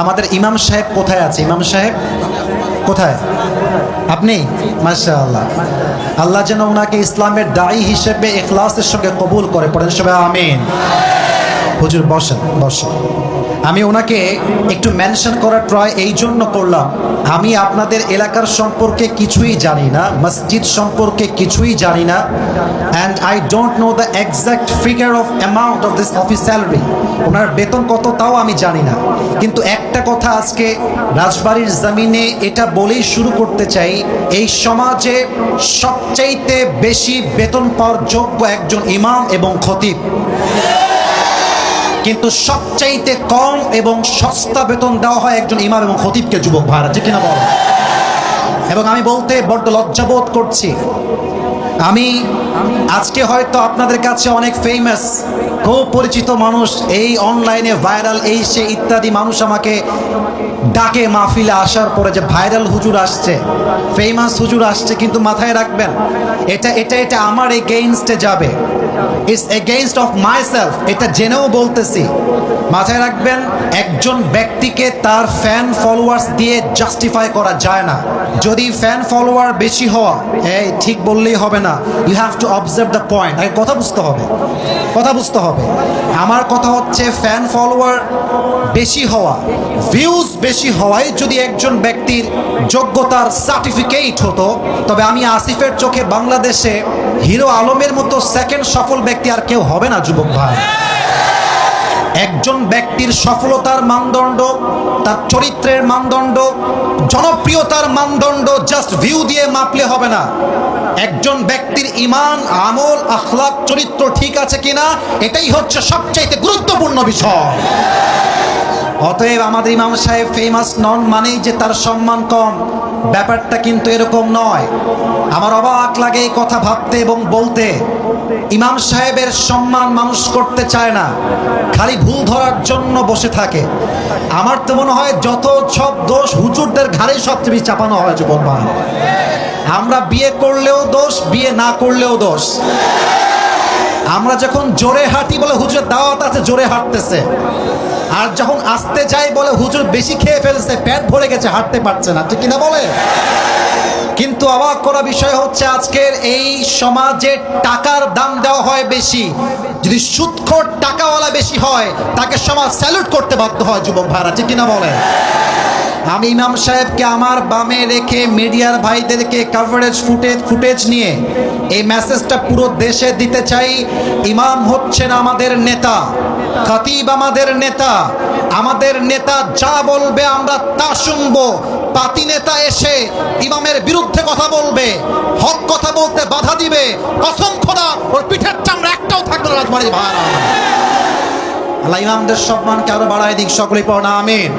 আমাদের ইমাম সাহেব কোথায় আছে? ইমাম সাহেব? কোথায়? আপনি? মাসা আল্লাহ আল্লাহ যেন ওনাকে ইসলামের দায়ী হিসেবে এখলাসের সঙ্গে কবুল করে পড়েন। সবাই আমিন। হুজুর, বসেন বসেন। আমি ওনাকে একটু মেনশন করার ট্রাই এই জন্য করলাম। আমি আপনাদের এলাকার সম্পর্কে কিছুই জানি না, মসজিদ সম্পর্কে কিছুই জানি না and I don't know the exact figure of amount of this office salary ওনার বেতন কত তাও আমি জানি না। কিন্তু একটা কথা আজকে রাজবাড়ির জমিনে এটা বলেই শুরু করতে চাই, এই সমাজে সবচাইতে বেশি বেতন পাওয়ার যোগ্য একজন ইমাম এবং খতিব। কিন্তু সবচাইতে কম এবং সস্তা বেতন দেওয়া হয় একজন ইমাম এবং খতিবকে, যুবক ভাড়া যে কিনা বলো এবং আমি বলতে বড্ড লজ্জাবোধ করছি। আমি, আজকে হয়তো আপনাদের কাছে অনেক ফেমাস খুব পরিচিত মানুষ, এই অনলাইনে ভাইরাল এই সে ইত্যাদি মানুষ আমাকে ডাকে মাহফিলে আসার পরে যে ভাইরাল হুজুর আসছে ফেমাস হুজুর আসছে, কিন্তু মাথায় রাখবেন, এটা এটা এটা আমার এগেইনস্টে যাবে। It's against of myself এটা জেনেও বলতেছি। মাথায় রাখবেন, একজন ব্যক্তিকে তার ফ্যান ফলোয়ার্স দিয়ে জাস্টিফাই করা যায় না। যদি ফ্যান ফলোয়ার বেশি হওয়া, এই ঠিক বললেই হবে না। You have to observe the point আগে কথা বুঝতে হবে। কথা বুঝতে হবে। আমার কথা হচ্ছে ফ্যান ফলোয়ার বেশি হওয়া ভিউজ বেশি হওয়ায় যদি একজন ব্যক্তির যোগ্যতার সার্টিফিকেট হতো, তবে আমি আসিফের চোখে বাংলাদেশে হিরো আলমের মতো সেকেন্ড সফল ব্যক্তি আর কেউ হবে না, যুবক ভাই। একজন ব্যক্তির সফলতার মানদণ্ড, তার চরিত্রের মানদণ্ড, জনপ্রিয়তার মানদণ্ড জাস্ট ভিউ দিয়ে মাপলে হবে না। একজন ব্যক্তির ইমান আমল আখলাক চরিত্র ঠিক আছে কিনা, এটাই হচ্ছে সবচাইতে গুরুত্বপূর্ণ বিষয়। অতএব আমাদের ইমাম সাহেব ফেমাস নন মানেই যে তার সম্মান কম। ব্যাপারটা কিন্তু এরকম নয়। আমার অবাক লাগে এই কথা ভাবতে এবং বলতে। ইমাম সাহেবের সম্মান মানুষ করতে চায় না। খালি ভুল ধরার জন্য বসে থাকে। আমার তো মনে হয় যত সব দোষ হুজুরদের ঘাড়ে সবচেয়ে বেশি চাপানো হয়, যুবক আমরা বিয়ে করলেও দোষ, বিয়ে না করলেও দোষ। আমরা যখন জোরে হাঁটি বলে হুজুরের দাওয়াত আছে, জোরে হাঁটতেছে। আর যখন আসতে যাই বলে হুজুর বেশি খেয়ে ফেলছে, পেট ভরে গেছে, হাঁটতে পারছে না। ঠিক কিনা বলে? কিন্তু অবাক করা বিষয় হচ্ছে, আজকের এই সমাজে টাকার দাম দেওয়া হয় বেশি। যদি সুৎখোর টাকাওয়ালা বেশি হয়, তাকে সমাজ স্যালুট করতে বাধ্য হয়, যুবক ভাইরা। ঠিক কিনা বলে? আমি ইমাম সাহেবকে আমার বামে রেখে মিডিয়ার ভাইদেরকে কভারেজ ফুটেজ ফুটেজ নিয়ে এই মেসেজটা পুরো দেশে দিতে চাই। ইমাম হচ্ছেন আমাদের নেতা, খতিব আমাদের নেতা। আমাদের নেতা যা বলবে আমরা তা শুনব। পাতি নেতা এসে ইমামের বিরুদ্ধে কথা বলবে, হক কথা বলতে বাধা দিবে। অসংখ্য না ওর পিঠের চামড়া একটাও থাকবে না রাজবাড়ি ভাড়া। আল্লাহ ইমামদের সম্মানকে আরও বাড়ায় দিক, সকলেই পড়া আমিন।